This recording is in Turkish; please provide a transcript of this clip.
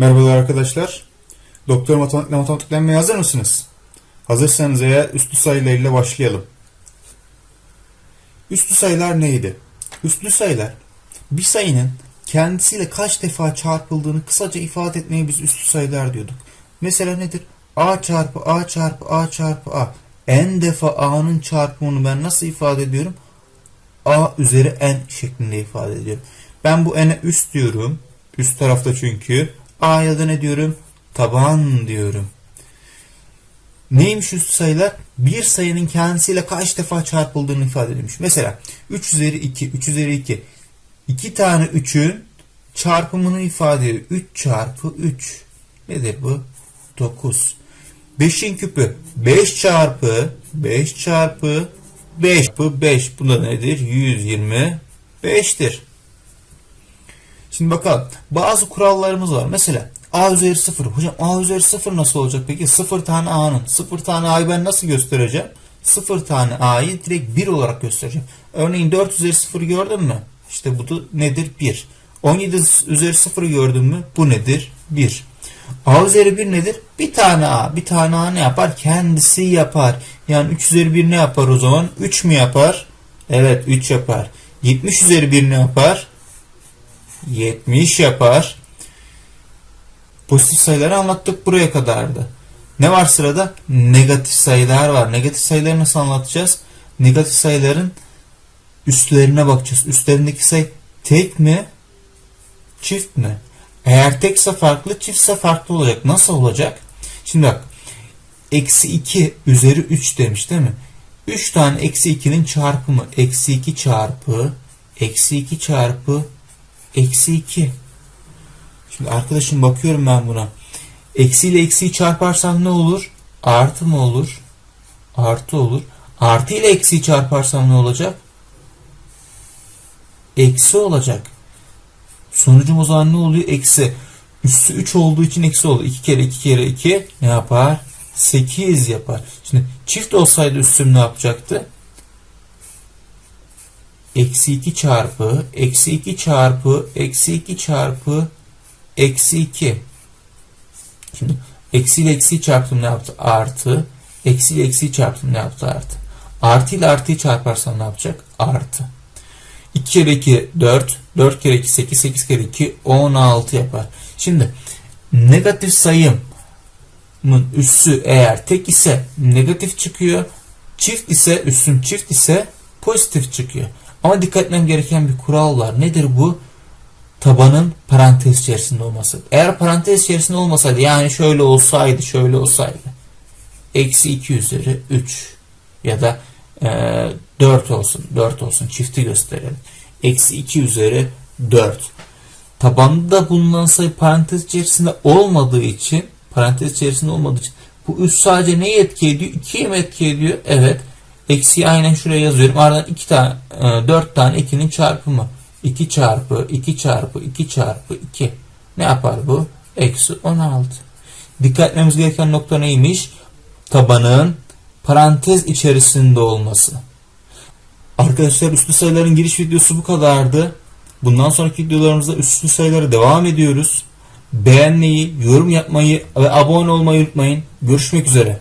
Merhabalar arkadaşlar. Doktor matematikle matematiklenmeye hazır mısınız? Hazırsanız eğer üstlü sayılarıyla başlayalım. Üstlü sayılar neydi? Üstlü sayılar bir sayının kendisiyle kaç defa çarpıldığını kısaca ifade etmeye biz üstlü sayılar diyorduk. Mesela nedir? A çarpı A çarpı A çarpı A. N defa A'nın çarpımını ben nasıl ifade ediyorum? A üzeri N şeklinde ifade ediyorum. Ben bu N'e üst diyorum. Üst tarafta çünkü. A'ya da ne diyorum? Taban diyorum. Neymiş üst sayılar? Bir sayının kendisiyle kaç defa çarpıldığını ifade edilmiş. Mesela 3 üzeri 2, 3 üzeri 2. 2 tane 3'ün çarpımını ifade ediyor. 3 çarpı 3. Nedir bu? 9. 5'in küpü 5 çarpı 5 çarpı 5 çarpı 5. Bu da nedir? 125'tir. Şimdi bakalım. Bazı kurallarımız var. Mesela a üzeri 0. Hocam a üzeri 0 nasıl olacak peki? 0 tane a'nın. 0 tane a'yı ben nasıl göstereceğim? 0 tane a'yı direkt 1 olarak göstereceğim. Örneğin 4 üzeri 0 gördün mü? İşte bu nedir? 1. 17 üzeri 0 gördün mü? Bu nedir? 1. A üzeri 1 nedir? Bir tane A. Bir tane A ne yapar? Kendisi yapar. Yani 3 üzeri 1 ne yapar o zaman? 3 mü yapar? Evet 3 yapar. 70 üzeri 1 ne yapar? 70 yapar. Pozitif sayıları anlattık buraya kadardı. Ne var sırada? Negatif sayılar var. Negatif sayıları nasıl anlatacağız? Negatif sayıların üstlerine bakacağız. Üstlerindeki sayı tek mi? Çift mi? Eğer tekse farklı, çiftse farklı olacak. Nasıl olacak? Şimdi bak. Eksi 2 üzeri 3 demiş değil mi? 3 tane eksi 2'nin çarpımı. Eksi 2 çarpı eksi 2 çarpı eksi 2. Şimdi arkadaşım bakıyorum ben buna. Eksi ile eksiyi çarparsam ne olur? Artı mı olur? Artı olur. Artı ile eksiyi çarparsam ne olacak? Eksi olacak. Sonucum o zaman ne oluyor? Eksi. Üssü 3 olduğu için eksi oldu. 2 kere 2 kere 2 ne yapar? 8 yapar. Şimdi çift olsaydı üssüm ne yapacaktı? Eksi 2 çarpı, eksi 2 çarpı, eksi 2 çarpı, eksi 2. Şimdi eksi ile eksiyi çarptım ne yaptı? Artı. Eksi ile eksiyi çarptım ne yaptı? Artı. Artı ile artıyı çarparsam ne yapacak? Artı. 2 kere 2 4, 4 kere 2 8, 8 kere 2 16 yapar. Şimdi negatif sayımın üssü eğer tek ise negatif çıkıyor. Çift ise üssüm çift ise pozitif çıkıyor. Ama dikkat etmem gereken bir kural var. Nedir bu? Tabanın parantez içerisinde olması. Eğer parantez içerisinde olmasaydı yani şöyle olsaydı şöyle olsaydı. Eksi 2 üzeri 3 ya da e, 4 olsun 4 olsun çifti gösterelim. Eksi 2 üzeri 4. Tabanda bulunan sayı parantez içerisinde olmadığı için parantez içerisinde olmadığı için bu üst sadece neyi etki ediyor? 2'ye mi etki ediyor? Evet. Eksiyi aynen şuraya yazıyorum. Ardından 2 tane, 4 tane 2'nin çarpımı. 2 çarpı 2 çarpı 2 çarpı 2. Ne yapar bu? Eksi 16. Dikkat etmemiz gereken nokta neymiş? Tabanın parantez içerisinde olması. Arkadaşlar üslü sayıların giriş videosu bu kadardı. Bundan sonraki videolarımızda üslü sayıları devam ediyoruz. Beğenmeyi, yorum yapmayı ve abone olmayı unutmayın. Görüşmek üzere.